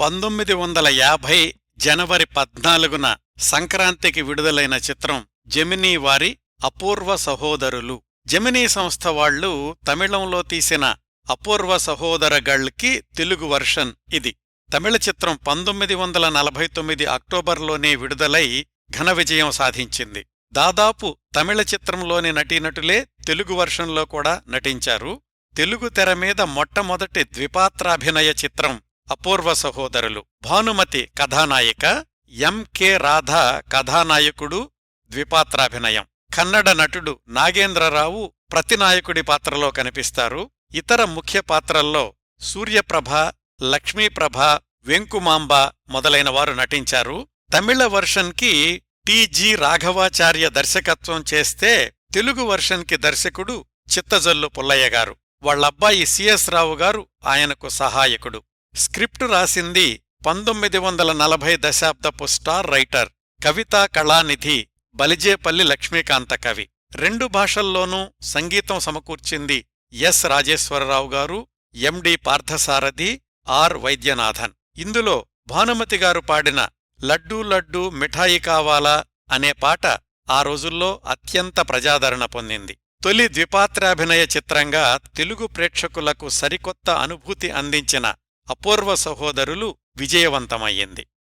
పంతొమ్మిది వందల యాభై జనవరి పద్నాలుగున సంక్రాంతికి విడుదలైన చిత్రం జెమినీ వారి అపూర్వ సహోదరులు. జెమినీ సంస్థ వాళ్ళు తమిళంలో తీసిన అపూర్వ సహోదరగళ్కి తెలుగు వర్షన్ ఇది. తమిళ చిత్రం పంతొమ్మిది వందల నలభై తొమ్మిది అక్టోబర్లోనే విడుదలై ఘన విజయం సాధించింది. దాదాపు తమిళ చిత్రంలోని నటీనటులే తెలుగు వర్షన్లో కూడా నటించారు. తెలుగు తెర మీద మొట్టమొదటి ద్విపాత్రాభినయ చిత్రం అపూర్వ సహోదరులు. భానుమతి కథానాయిక ఎంకే రాధ కథానాయకుడు ద్విపాత్రాభినయం. కన్నడ నటుడు నాగేంద్రరావు ప్రతినాయకుడి పాత్రలో కనిపిస్తారు. ఇతర ముఖ్య పాత్రల్లో సూర్యప్రభ లక్ష్మీప్రభ వెంకుమాంబ మొదలైనవారు నటించారు. తమిళ వర్షన్కి టిజి రాఘవాచార్య దర్శకత్వం చేస్తే తెలుగు వర్షన్కి దర్శకుడు చిత్తజల్లు పుల్లయ్య గారు. వాళ్ళబ్బాయి సిఎస్ రావు గారు ఆయనకు సహాయకుడు. స్క్రిప్టు రాసింది పంతొమ్మిది వందల నలభై దశాబ్దపు స్టార్ రైటర్ కవితా కళానిధి బలిజేపల్లి లక్ష్మీకాంత కవి. రెండు భాషల్లోనూ సంగీతం సమకూర్చింది ఎస్ రాజేశ్వరరావు గారు ఎండి పార్థసారథి ఆర్ వైద్యనాథన్. ఇందులో భానుమతి గారు పాడిన లడ్డూ లడ్డూ మిఠాయి కావాలా అనే పాట ఆ రోజుల్లో అత్యంత ప్రజాదరణ పొందింది. తొలి ద్విపాత్రాభినయ చిత్రంగా తెలుగు ప్రేక్షకులకు సరికొత్త అనుభూతి అందించిన అపూర్వ సహోదరులు విజయవంతమయ్యింది.